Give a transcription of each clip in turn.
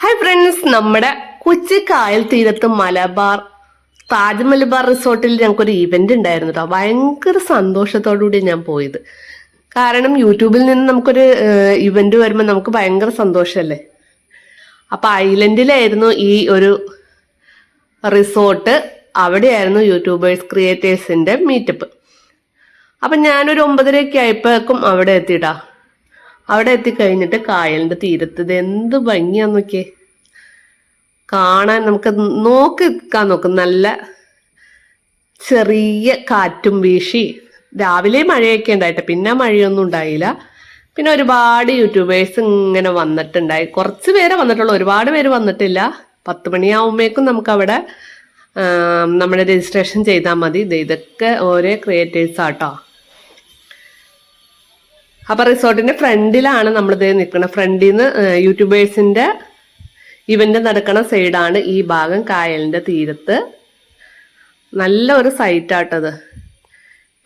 Hi friends നമ്മുടെ കൊച്ചി കായൽ തീരത്ത് മലബാർ താജ് മലബാർ റിസോർട്ടിൽ ഞങ്ങൾക്കൊരു ഇവന്റ് ഉണ്ടായിരുന്നു കേട്ടോ ഭയങ്കര സന്തോഷത്തോടുകൂടി ഞാൻ പോയത്. കാരണം യൂട്യൂബിൽ നിന്ന് നമുക്കൊരു ഇവന്റ് വരുമ്പോൾ നമുക്ക് ഭയങ്കര സന്തോഷമല്ലേ അപ്പൊ ഐലൻഡിലായിരുന്നു ഈ ഒരു റിസോർട്ട് അവിടെയായിരുന്നു യൂട്യൂബേഴ്സ് ക്രിയേറ്റേഴ്സിന്റെ മീറ്റപ്പ് അപ്പം ഞാനൊരു ഒമ്പതരയൊക്കെ ആയപ്പോഴേക്കും അവിടെ എത്തിയിട്ടാ അവിടെ എത്തിക്കഴിഞ്ഞിട്ട് കായലിന്റെ തീരത്ത്. ഇത് എന്ത് ഭംഗിയാന്നൊക്കെ കാണാൻ നമുക്ക് നോക്കി നിൽക്കാൻ നോക്കും. നല്ല ചെറിയ കാറ്റും വീശി. രാവിലെ മഴയൊക്കെ ഉണ്ടായിട്ട്. പിന്നെ മഴയൊന്നും ഉണ്ടായില്ല. പിന്നെ ഒരുപാട് യൂട്യൂബേഴ്സ് ഇങ്ങനെ വന്നിട്ടുണ്ടായി. കുറച്ച് പേരെ വന്നിട്ടുള്ളൂ. ഒരുപാട് പേര് വന്നിട്ടില്ല. പത്ത് മണിയാവുമ്പോഴേക്കും നമുക്ക് അവിടെ നമ്മുടെ രജിസ്ട്രേഷൻ ചെയ്താൽ മതി. ഇത് ഇതൊക്കെ ഓരോ ക്രിയേറ്റേഴ്സ് ആട്ടോ അപ്പൊ റിസോർട്ടിന്റെ ഫ്രണ്ടിലാണ് നമ്മളിത് നിൽക്കുന്നത് ഫ്രണ്ടിൽ നിന്ന് യൂട്യൂബേഴ്സിന്റെ ഇവന്റ് നടക്കുന്ന സൈഡാണ് ഈ ഭാഗം കായലിന്റെ തീരത്ത്. നല്ല ഒരു സൈറ്റാട്ടത്.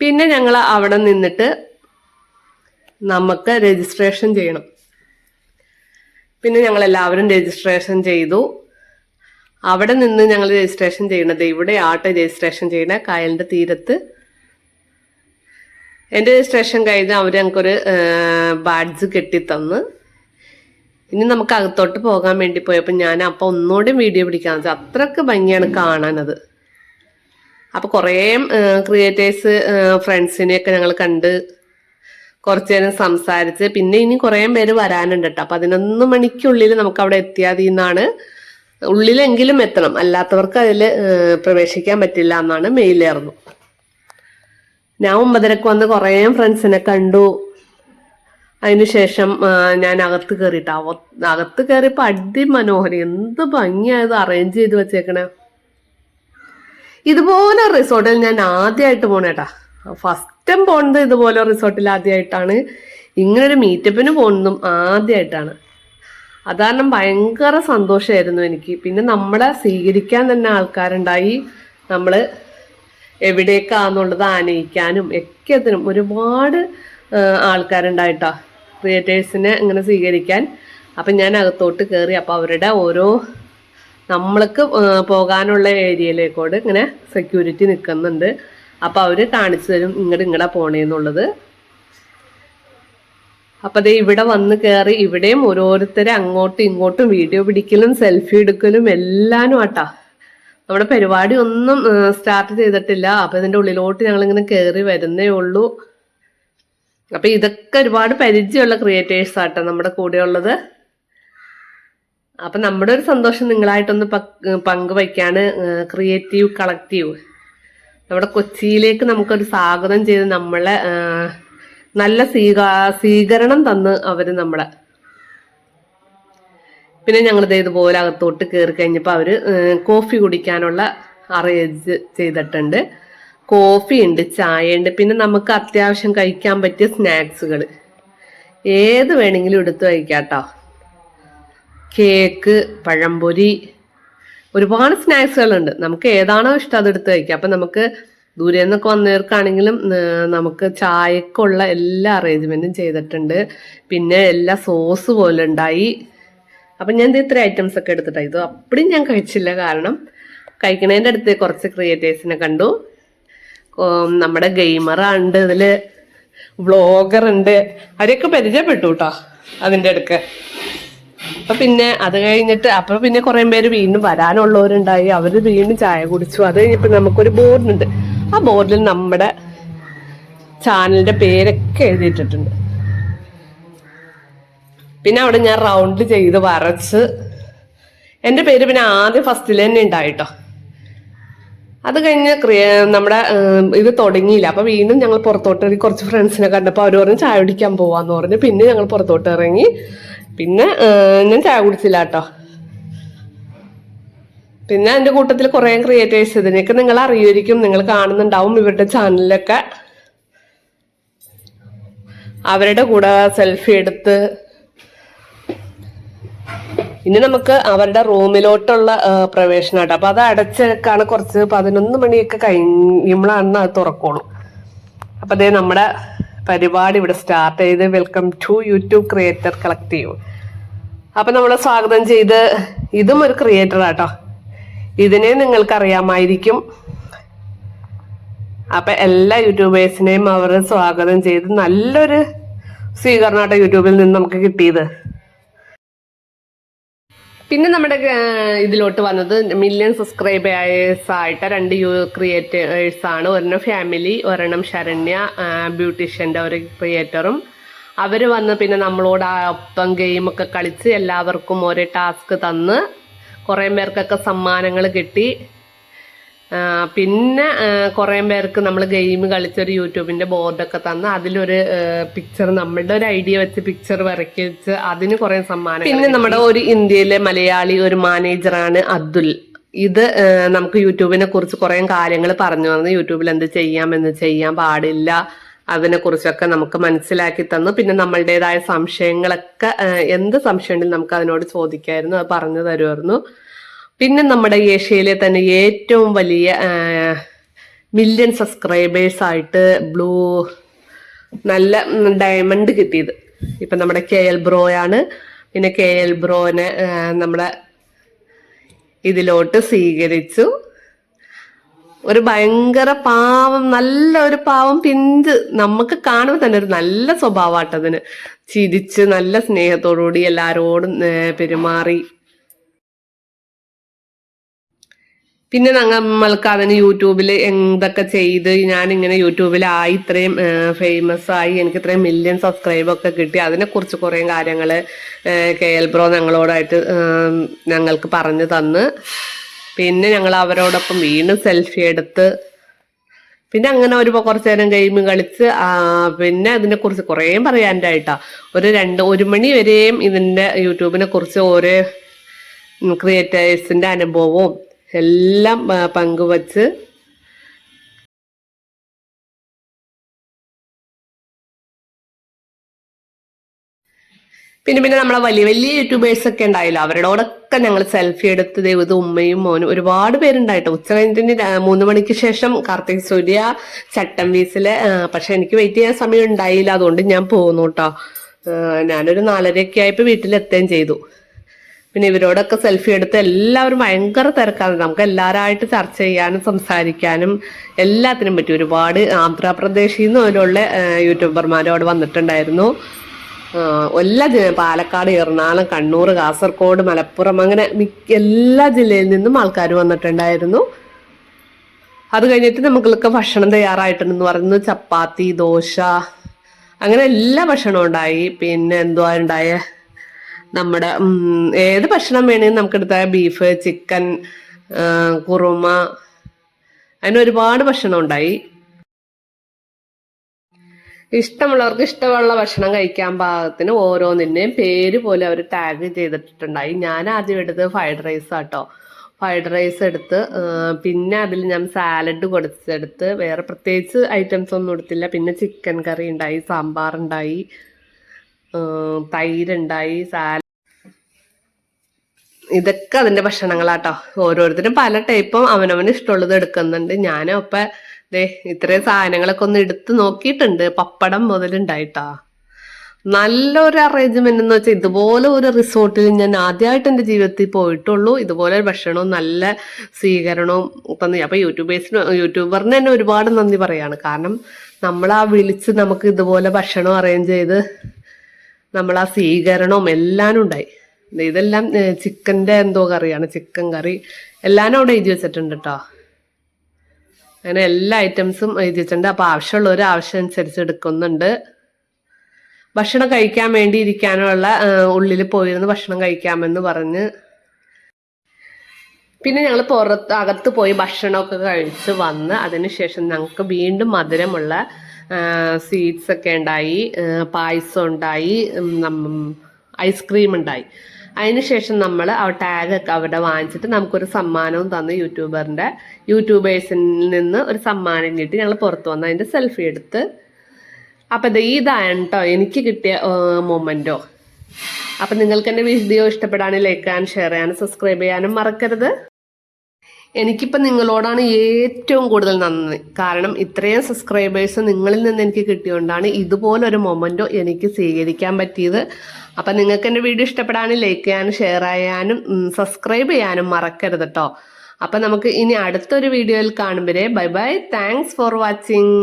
പിന്നെ ഞങ്ങൾ അവിടെ നിന്നിട്ട് നമുക്ക് രജിസ്ട്രേഷൻ ചെയ്യണം. പിന്നെ ഞങ്ങൾ എല്ലാവരും രജിസ്ട്രേഷൻ ചെയ്തു. അവിടെ നിന്ന് ഞങ്ങൾ രജിസ്ട്രേഷൻ ചെയ്യണത് ഇവിടെ ആട്ടെ രജിസ്ട്രേഷൻ ചെയ്യണ കായലിന്റെ തീരത്ത്. എന്റെ രജിസ്ട്രേഷൻ കഴിഞ്ഞ് അവർ ഞങ്ങൾക്കൊരു ബാഡ്സ് കെട്ടിത്തന്ന്. ഇനി നമുക്ക് അകത്തോട്ട് പോകാൻ വേണ്ടി പോയപ്പോൾ ഞാൻ അപ്പോൾ ഒന്നുകൂടി വീഡിയോ പിടിക്കാൻ വെച്ചാൽ അത്രയ്ക്ക് ഭംഗിയാണ് കാണാനത്. അപ്പോൾ കുറേ ക്രിയേറ്റേഴ്സ് ഫ്രണ്ട്സിനെയൊക്കെ ഞങ്ങൾ കണ്ട് കുറച്ചു നേരം സംസാരിച്ച് പിന്നെ ഇനി കുറേ പേര് വരാനുണ്ട് കേട്ടോ അപ്പം പതിനൊന്ന് മണിക്കുള്ളിൽ നമുക്ക് അവിടെ എത്തിയാതി എന്നാണ് ഉള്ളിലെങ്കിലും എത്തണം. അല്ലാത്തവർക്ക് അതിൽ പ്രവേശിക്കാൻ പറ്റില്ല എന്നാണ് മെയിലേറുന്നു ഞാൻ ഒമ്പതരക്ക് വന്ന് കുറേ ഫ്രണ്ട്സിനെ കണ്ടു. അതിനുശേഷം ഞാൻ അകത്ത് കയറിയിട്ട് അവ അകത്ത് കയറിയപ്പോൾ അതിമനോഹരം. എന്ത് ഭംഗിയായത് അറേഞ്ച് ചെയ്ത് വെച്ചേക്കണേ. ഇതുപോലെ റിസോർട്ടിൽ ഞാൻ ആദ്യമായിട്ട് പോണേട്ടാ. ഫസ്റ്റ് ടൈം പോണത് ഇതുപോലെ റിസോർട്ടിൽ ആദ്യമായിട്ടാണ് ഇങ്ങനൊരു മീറ്റപ്പിന് പോകുന്നതും ആദ്യമായിട്ടാണ് അതാരണം ഭയങ്കര സന്തോഷമായിരുന്നു എനിക്ക്. പിന്നെ നമ്മളെ സ്വീകരിക്കാൻ തന്നെ ആൾക്കാരുണ്ടായി. നമ്മൾ എവിടേക്കാന്നുള്ളത് ആനയിക്കാനും ഒക്കത്തിനും ഒരുപാട് ആ, ആൾക്കാരുണ്ടായിട്ടാ ക്രിയേറ്റേഴ്സിനെ ഇങ്ങനെ സ്വീകരിക്കാൻ. അപ്പം ഞാൻ അകത്തോട്ട് കയറി അപ്പോൾ അവരുടെ ഓരോ നമ്മൾക്ക് പോകാനുള്ള ഏരിയയിലേക്കോട് ഇങ്ങനെ സെക്യൂരിറ്റി നിൽക്കുന്നുണ്ട് അപ്പോൾ അവർ കാണിച്ചു തരും ഇങ്ങോട്ട് ഇങ്ങടെ പോണേന്നുള്ളത്. അപ്പം അതേ ഇവിടെ വന്ന് കയറി ഇവിടെയും ഓരോരുത്തരെ അങ്ങോട്ടും ഇങ്ങോട്ടും വീഡിയോ പിടിക്കലും സെൽഫി എടുക്കലും എല്ലാനും ആട്ടാ നമ്മുടെ പരിപാടി ഒന്നും സ്റ്റാർട്ട് ചെയ്തിട്ടില്ല. അപ്പൊ ഇതിന്റെ ഉള്ളിലോട്ട് ഞങ്ങൾ ഇങ്ങനെ കയറി വരുന്നേ ഉള്ളൂ. അപ്പൊ ഇതൊക്കെ ഒരുപാട് പരിചയമുള്ള ക്രിയേറ്റേഴ്സ് ആട്ടോ നമ്മുടെ കൂടെയുള്ളത്. അപ്പൊ നമ്മുടെ ഒരു സന്തോഷം നിങ്ങളായിട്ടൊന്ന് പങ്കുവയ്ക്കാണ് ക്രിയേറ്റീവ് കളക്റ്റീവ് നമ്മുടെ കൊച്ചിയിലേക്ക് നമുക്കൊരു സ്വാഗതം ചെയ്ത് നമ്മളെ നല്ല സ്വീകാ സ്വീകരണം തന്ന് അവർ നമ്മളെ. പിന്നെ ഞങ്ങൾ ഇതുപോലെ അകത്തോട്ട് കയറി കഴിഞ്ഞപ്പോൾ അവർ കോഫി കുടിക്കാനുള്ള അറേഞ്ച് ചെയ്തിട്ടുണ്ട്. കോഫി ഉണ്ട് ചായ ഉണ്ട് പിന്നെ നമുക്ക് അത്യാവശ്യം കഴിക്കാൻ പറ്റിയ സ്നാക്സുകൾ ഏത് വേണമെങ്കിലും എടുത്തു കഴിക്കാം കേക്ക് പഴംപൊരി ഒരുപാട് സ്നാക്സുകളുണ്ട്. നമുക്ക് ഏതാണോ ഇഷ്ടം അത് എടുത്ത് കഴിക്കാം. അപ്പം നമുക്ക് ദൂരെ നിന്നൊക്കെ വന്നവർക്കാണെങ്കിലും നമുക്ക് ചായക്കുള്ള എല്ലാ അറേഞ്ച്മെന്റും ചെയ്തിട്ടുണ്ട്. പിന്നെ എല്ലാ സോസ് പോലെ ഉണ്ടായി. അപ്പം ഞാൻ ഇത് ഇത്ര ഐറ്റംസ് ഒക്കെ എടുത്തിട്ടാണ് ഇത് അപ്പടിയും ഞാൻ കഴിച്ചില്ല. കാരണം കഴിക്കണതിന്റെ അടുത്ത് കുറച്ച് ക്രിയേറ്റേഴ്സിനെ കണ്ടു. നമ്മുടെ ഗെയിമർ ഉണ്ട് ഇതിൽ വ്ളോഗർ ഉണ്ട് അവരെയൊക്കെ പരിചയപ്പെട്ടു കേട്ടോ അതിന്റെ അടുക്ക്. അപ്പം പിന്നെ അത് കഴിഞ്ഞിട്ട് അപ്പോൾ പിന്നെ കുറേ പേര് വീണ്ടും വരാനുള്ളവരുണ്ടായി. അവർ വീണ്ടും ചായ കുടിച്ചു. അത് കഴിഞ്ഞപ്പോൾ നമുക്കൊരു ബോർഡുണ്ട് ആ ബോർഡിൽ നമ്മുടെ ചാനലിന്റെ പേരൊക്കെ എഴുതിയിട്ടിട്ടുണ്ട്. പിന്നെ അവിടെ ഞാൻ റൗണ്ട് ചെയ്ത് വരച്ച് എന്റെ പേര് പിന്നെ ആദ്യം ഫസ്റ്റിൽ തന്നെ ഉണ്ടായിട്ടോ. അത് കഴിഞ്ഞ് നമ്മുടെ ഇത് തുടങ്ങിയില്ല. അപ്പം വീണ്ടും ഞങ്ങൾ പുറത്തോട്ട് കുറച്ച് ഫ്രണ്ട്സിനെ കണ്ടപ്പോൾ അവർ പറഞ്ഞു ചായ കുടിക്കാൻ പോവാന്ന് പറഞ്ഞു. പിന്നെ ഞങ്ങൾ പുറത്തോട്ട് ഇറങ്ങി. പിന്നെ ഞാൻ ചായ കുടിച്ചില്ല കേട്ടോ. പിന്നെ എന്റെ കൂട്ടത്തിൽ കുറേ ക്രിയേറ്റേഴ്സ് ഇതിനെയൊക്കെ നിങ്ങൾ അറിയുമായിരിക്കും. നിങ്ങൾ കാണുന്നുണ്ടാവും ഇവരുടെ ചാനലിലൊക്കെ അവരുടെ കൂടെ സെൽഫി എടുത്ത് ഇനി നമുക്ക് അവരുടെ റൂമിലോട്ടുള്ള പ്രവേശനമായിട്ട് അപ്പൊ അത് അടച്ചേക്കാണ് കുറച്ച് പതിനൊന്ന് മണിയൊക്കെ കഴിയുമ്പോഴാണ് അത് തുറക്കുള്ളൂ. അപ്പൊ അതേ നമ്മുടെ പരിപാടി ഇവിടെ സ്റ്റാർട്ട് ചെയ്ത് welcome to YouTube creator collective അപ്പൊ നമ്മളെ സ്വാഗതം ചെയ്ത് ഇതും ഒരു ക്രിയേറ്റർ ആട്ടോ. ഇതിനെ നിങ്ങൾക്ക് അറിയാമായിരിക്കും അപ്പൊ എല്ലാ യൂട്യൂബേഴ്സിനെയും അവർ സ്വാഗതം ചെയ്ത് നല്ലൊരു സ്വീകരണമാട്ടോ യൂട്യൂബിൽ നിന്ന് നമുക്ക് കിട്ടിയത്. പിന്നെ നമ്മുടെ ഇതിലോട്ട് വന്നത് മില്യൺ സബ്സ്ക്രൈബേഴ്സ് ആയിട്ട് രണ്ട് യു ക്രിയേറ്റേഴ്സ് ആണ്. ഒരെണ്ണം ഫാമിലി ഒരെണ്ണം ശരണ്യ ബ്യൂട്ടീഷ്യന്റെ ഒരു ക്രിയേറ്ററും അവർ വന്ന് പിന്നെ നമ്മളോട് ആ ഒപ്പം ഗെയിമൊക്കെ കളിച്ച് എല്ലാവർക്കും ഒരേ ടാസ്ക് തന്ന് കുറേ പേർക്കൊക്കെ സമ്മാനങ്ങൾ കിട്ടി. പിന്നെ കുറേ പേർക്ക് നമ്മൾ ഗെയിം കളിച്ചൊരു യൂട്യൂബിന്റെ ബോർഡൊക്കെ തന്ന് അതിലൊരു പിക്ചർ നമ്മളുടെ ഒരു ഐഡിയ വെച്ച് പിക്ചർ വരക്കി വെച്ച് അതിന് കുറേ സമ്മാനം പിന്നെ നമ്മുടെ ഒരു ഇന്ത്യയിലെ മലയാളി ഒരു മാനേജറാണ് അബ്ദുൽ ഇത് നമുക്ക് യൂട്യൂബിനെ കുറിച്ച് കുറേ കാര്യങ്ങൾ പറഞ്ഞു തന്നു. യൂട്യൂബിൽ എന്ത് ചെയ്യാം എന്ന് ചെയ്യാൻ പാടില്ല അതിനെ കുറിച്ചൊക്കെ നമുക്ക് മനസ്സിലാക്കി തന്നു. പിന്നെ നമ്മളുടേതായ സംശയങ്ങളൊക്കെ എന്ത് സംശയം ഉണ്ടെങ്കിലും നമുക്ക് അതിനോട് ചോദിക്കായിരുന്നു അത് പറഞ്ഞു തരുമായിരുന്നു. പിന്നെ നമ്മുടെ ഏഷ്യയിലെ തന്നെ ഏറ്റവും വലിയ മില്യൺ സബ്സ്ക്രൈബേഴ്സ് ആയിട്ട് ബ്ലൂ നല്ല ഡയമണ്ട് കിട്ടിയത്. ഇപ്പൊ നമ്മുടെ കെ എൽ ബ്രോയാണ് പിന്നെ കെ എൽ ബ്രോനെ നമ്മുടെ ഇതിലോട്ട് സ്വീകരിച്ചു. ഒരു ഭയങ്കര പാവം നല്ല ഒരു പാവം പിഞ്ച് നമുക്ക് കാണുമ്പോൾ തന്നെ ഒരു നല്ല സ്വഭാവമാട്ടതിന് ചിരിച്ച് നല്ല സ്നേഹത്തോടുകൂടി എല്ലാരോടും ഏ, പെരുമാറി പിന്നെ നമ്മൾക്ക് അവന് യൂട്യൂബിൽ എന്തൊക്കെ ചെയ്ത് ഞാൻ ഇങ്ങനെ യൂട്യൂബിലായി ഇത്രയും ഫേമസ് ആയി എനിക്ക് ഇത്രയും മില്യൺ സബ്സ്ക്രൈബ് ഒക്കെ കിട്ടി. അതിനെക്കുറിച്ച് കുറേ കാര്യങ്ങൾ കെ എൽ ബ്രോ ഞങ്ങളോടായിട്ട് ഞങ്ങൾക്ക് പറഞ്ഞു തന്ന്. പിന്നെ ഞങ്ങൾ അവരോടൊപ്പം വീണ്ടും സെൽഫി എടുത്ത്. പിന്നെ അങ്ങനെ ഒരു കുറച്ച് നേരം ഗെയിം കളിച്ച് പിന്നെ പിന്നെ അതിനെക്കുറിച്ച് കുറേ പറയാനായിട്ടാ ഒരു രണ്ട് ഒരു മണി വരെയും ഇതിന്റെ യൂട്യൂബിനെ കുറിച്ച് ഓരോ ക്രിയേറ്റേഴ്സിന്റെ അനുഭവവും എല്ലാം പങ്കുവച്ച് പിന്നെ പിന്നെ നമ്മളെ വലിയ വലിയ യൂട്യൂബേഴ്സ് ഒക്കെ ഉണ്ടായില്ല? അവരോടൊക്കെ ഞങ്ങൾ സെൽഫി എടുത്ത് ദൈവത് ഉമ്മയും മോനും ഒരുപാട് പേരുണ്ടായിട്ടോ. ഉച്ച കഴിഞ്ഞിട്ട് മൂന്ന് മണിക്ക് ശേഷം കാർത്തിക് സൂര്യ ചട്ടം വീസിൽ പക്ഷെ എനിക്ക് വെയിറ്റ് ചെയ്യാൻ സമയം ഉണ്ടായില്ല. അതുകൊണ്ട് ഞാൻ പോന്നു കേട്ടോ ഞാനൊരു നാലരയൊക്കെ ആയപ്പോൾ വീട്ടിലെത്തുകയും ചെയ്തു. പിന്നെ ഇവരോടൊക്കെ സെൽഫി എടുത്ത് എല്ലാവരും ഭയങ്കര തിരക്കാണ്. നമുക്ക് എല്ലാവരായിട്ട് ചർച്ച ചെയ്യാനും സംസാരിക്കാനും എല്ലാത്തിനും പറ്റി. ഒരുപാട് ആന്ധ്രാപ്രദേശിൽ നിന്ന് അവരുള്ള യൂട്യൂബർമാരോട് വന്നിട്ടുണ്ടായിരുന്നു. എല്ലാ ജില്ല പാലക്കാട് എറണാകുളം കണ്ണൂർ കാസർഗോഡ് മലപ്പുറം അങ്ങനെ മിക്ക എല്ലാ ജില്ലയിൽ നിന്നും ആൾക്കാർ വന്നിട്ടുണ്ടായിരുന്നു. അത് കഴിഞ്ഞിട്ട് നമുക്കൊക്കെ ഭക്ഷണം തയ്യാറായിട്ടുണ്ടെന്ന് പറയുന്നത് ചപ്പാത്തി ദോശ അങ്ങനെ എല്ലാ ഭക്ഷണവും ഉണ്ടായി. പിന്നെ എന്തുവാ ഉണ്ടായ? നമ്മുടെ ഏത് ഭക്ഷണം വേണമെങ്കിലും നമുക്ക് എടുത്താൽ ബീഫ് ചിക്കൻ കുറുമ അതിന് ഒരുപാട് ഭക്ഷണം ഉണ്ടായി. ഇഷ്ടമുള്ളവർക്ക് ഇഷ്ടമുള്ള ഭക്ഷണം കഴിക്കാൻ പാകത്തിന് ഓരോന്നിന്റെയും പേര് പോലെ അവർ ടാഗ് ചെയ്തിട്ടുണ്ടായി. ഞാൻ ആദ്യം എടുത്തത് ഫ്രൈഡ് റൈസ് ആട്ടോ. ഫ്രൈഡ് റൈസ് എടുത്ത് പിന്നെ അതിൽ ഞാൻ സാലഡ് കൊടുത്തെടുത്ത് വേറെ പ്രത്യേകിച്ച് ഐറ്റംസ് ഒന്നും എടുത്തില്ല. പിന്നെ ചിക്കൻ കറി ഉണ്ടായി സാമ്പാർ ഉണ്ടായി. തൈരുണ്ടായി സാല ഇതൊക്കെ അതിന്റെ ഭക്ഷണങ്ങളാട്ടോ. ഓരോരുത്തരും പല ടൈപ്പും അവനവന് ഇഷ്ടമുള്ളത് എടുക്കുന്നുണ്ട്. ഞാനും ഇപ്പൊ ദേ ഇത്രയും സാധനങ്ങളൊക്കെ ഒന്ന് എടുത്ത് നോക്കിയിട്ടുണ്ട്. പപ്പടം മുതലുണ്ടായിട്ടാ. നല്ലൊരു അറേഞ്ച്മെന്റ് എന്ന് വെച്ചാൽ ഇതുപോലെ ഒരു റിസോർട്ടിൽ ഞാൻ ആദ്യമായിട്ട് എന്റെ ജീവിതത്തിൽ പോയിട്ടുള്ളൂ. ഇതുപോലെ ഭക്ഷണവും നല്ല സ്വീകരണവും തന്നു അപ്പൊ യൂട്യൂബേഴ്സിന് യൂട്യൂബറിന് തന്നെ ഒരുപാട് നന്ദി പറയാണ്. കാരണം നമ്മൾ ആ വിളിച്ച് നമുക്ക് ഇതുപോലെ ഭക്ഷണം അറേഞ്ച് ചെയ്ത് നമ്മൾ ആ സ്വീകരണവും എല്ലാം ഉണ്ടായി ഇതെല്ലാം ചിക്കന്റെ എന്തോ കറിയാണ് ചിക്കൻ കറി. എല്ലാം അവിടെ എഴുതി വെച്ചിട്ടുണ്ട് കേട്ടോ അങ്ങനെ എല്ലാ ഐറ്റംസും എഴുതി വെച്ചിട്ടുണ്ട്. അപ്പോൾ ആവശ്യമുള്ളവർ ആവശ്യം അനുസരിച്ച് എടുക്കുന്നുണ്ട്. ഭക്ഷണം കഴിക്കാൻ വേണ്ടി ഇരിക്കാനുള്ള ഉള്ളിൽ പോയിരുന്ന് ഭക്ഷണം കഴിക്കാമെന്ന് പറഞ്ഞ്. പിന്നെ ഞങ്ങൾ പുറത്ത് അകത്ത് പോയി ഭക്ഷണമൊക്കെ കഴിച്ച് വന്ന് അതിനുശേഷം ഞങ്ങൾക്ക് വീണ്ടും മധുരമുള്ള സ്വീറ്റ്സ് ഒക്കെ ഉണ്ടായി പായസം ഉണ്ടായി ഐസ്ക്രീം ഉണ്ടായി. അതിനുശേഷം നമ്മൾ ആ ടാഗൊക്കെ അവിടെ വാങ്ങിച്ചിട്ട് നമുക്കൊരു സമ്മാനവും തന്നു യൂട്യൂബറിന്റെ യൂട്യൂബേഴ്സിൽ നിന്ന് ഒരു സമ്മാനം കിട്ടി. ഞങ്ങൾ പുറത്ത് വന്ന് അതിന്റെ സെൽഫി എടുത്ത്. അപ്പം ഇത് ഇതാണ് കേട്ടോ എനിക്ക് കിട്ടിയ മൊമെന്റോ അപ്പം നിങ്ങൾക്ക് എന്റെ വീഡിയോ ഇഷ്ടപ്പെടാനും ലൈക്ക് ചെയ്യാനും ഷെയർ ചെയ്യാനും സബ്സ്ക്രൈബ് ചെയ്യാനും മറക്കരുത്. എനിക്കിപ്പോൾ നിങ്ങളോടാണ് ഏറ്റവും കൂടുതൽ നന്ദി. കാരണം ഇത്രയും സബ്സ്ക്രൈബേഴ്സ് നിങ്ങളിൽ നിന്ന് എനിക്ക് കിട്ടിയോണ്ടാണ് ഇതുപോലൊരു മൊമെന്റോ എനിക്ക് സ്വീകരിക്കാൻ പറ്റിയത്. അപ്പം നിങ്ങൾക്ക് എന്റെ വീഡിയോ ഇഷ്ടപ്പെടാനും ലൈക്ക് ചെയ്യാനും ഷെയർ ചെയ്യാനും സബ്സ്ക്രൈബ് ചെയ്യാനും മറക്കരുത് കേട്ടോ അപ്പം നമുക്ക് ഇനി അടുത്തൊരു വീഡിയോയിൽ കാണുമ്പോഴേ bye bye thanks for watching